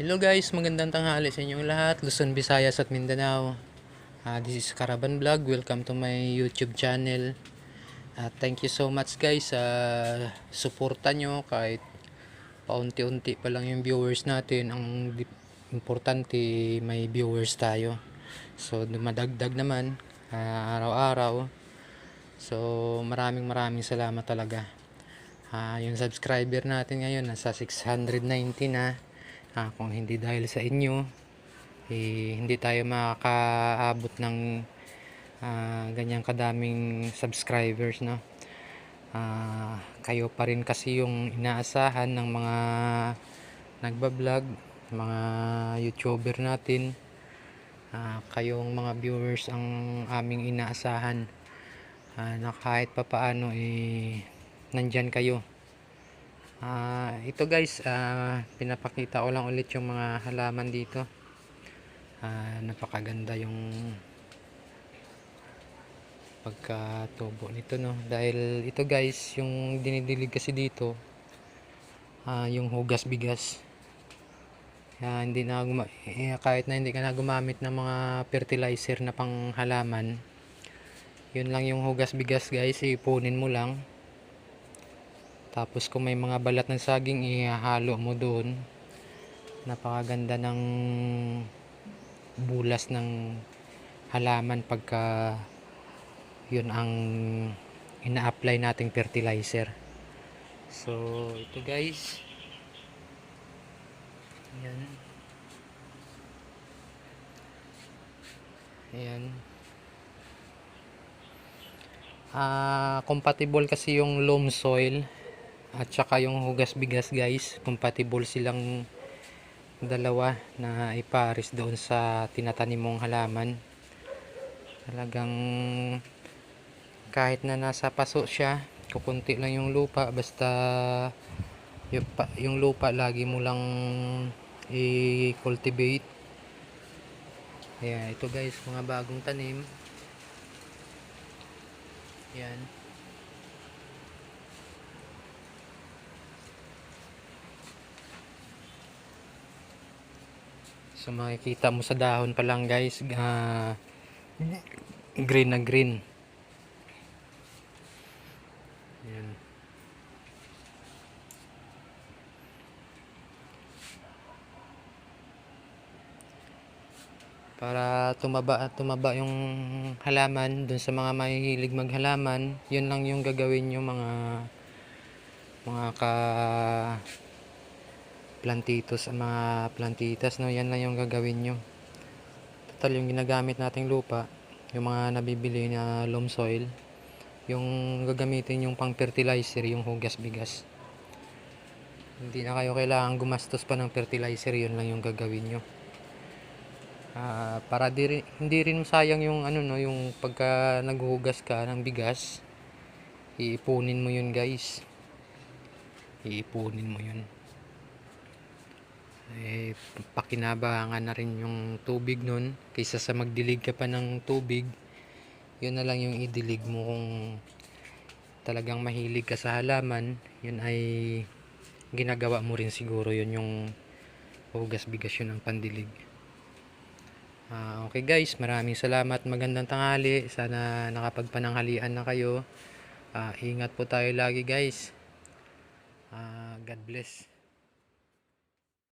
Hello guys, magandang tanghali sa inyong lahat, Luzon, Visayas at Mindanao. Ah, this is Caravan Vlog. Welcome to my YouTube channel. At thank you so much guys sa suporta nyo kahit paunti-unti pa lang yung viewers natin. Ang importante may viewers tayo. So dumadagdag naman ah, araw-araw. So maraming maraming salamat talaga. Ah, yung subscriber natin ngayon nasa 690 na. Ah, kung hindi dahil sa inyo, eh, hindi tayo makakaabot ng ah, ganyang kadaming subscribers, no? Ah, kayo pa rin kasi yung inaasahan ng mga nagbablog, mga YouTuber natin. Ah, kayong mga viewers ang aming inaasahan ah, na kahit papaano eh nandyan kayo. Ah, ito guys, ah, pinapakita ko lang ulit yung mga halaman dito. Ah, napakaganda yung pagkatubo nito no. Dahil ito guys, yung dinidilig kasi dito, ah, yung hugas bigas. Kaya hindi na eh, kahit na hindi ka na gumamit ng mga fertilizer na pang halaman, yun lang yung hugas bigas guys, ipunin mo lang. Tapos kung may mga balat ng saging, ihalo mo doon. Napakaganda ng bulas ng halaman pagka yun ang ina-apply nating fertilizer. So, ito guys. Ayan. Ayan. Ah, compatible kasi yung loam soil at saka yung hugas bigas guys compatible silang dalawa na ipares doon sa tinatanim mong halaman. Talagang kahit na nasa paso siya kukunti lang yung lupa basta yung, yung lupa lagi mo lang i-cultivate. Ayan, ito guys mga bagong tanim. Yan So makikita mo sa dahon pa lang guys, ah, green na green. Yan. Para tumaba at tumaba yung halaman dun sa mga mahihilig maghalaman, yun lang yung gagawin nyo mga mga ka plantitos mga plantitas no? Yan lang yung gagawin nyo. Total yung ginagamit nating lupa yung mga nabibili na loam soil yung gagamitin yung pang fertilizer yung hugas bigas. Hindi na kayo kailangan gumastos pa ng fertilizer yun lang yung gagawin nyo. Ah, para di hindi rin sayang yung ano no? Yung pagka naghuhugas ka ng bigas iipunin mo yun guys. Iipunin mo yun eh pakinabangan na rin yung tubig nun. Kaysa sa magdilig ka pa ng tubig yun na lang yung idilig mo kung talagang mahilig ka sa halaman. Yun ay ginagawa mo rin siguro yun yung hugas bigas yun ang pandilig. Ah, okay guys maraming salamat. Magandang tanghali. Sana nakapagpananghalian na kayo. Ah, ingat po tayo lagi guys. Ah, God bless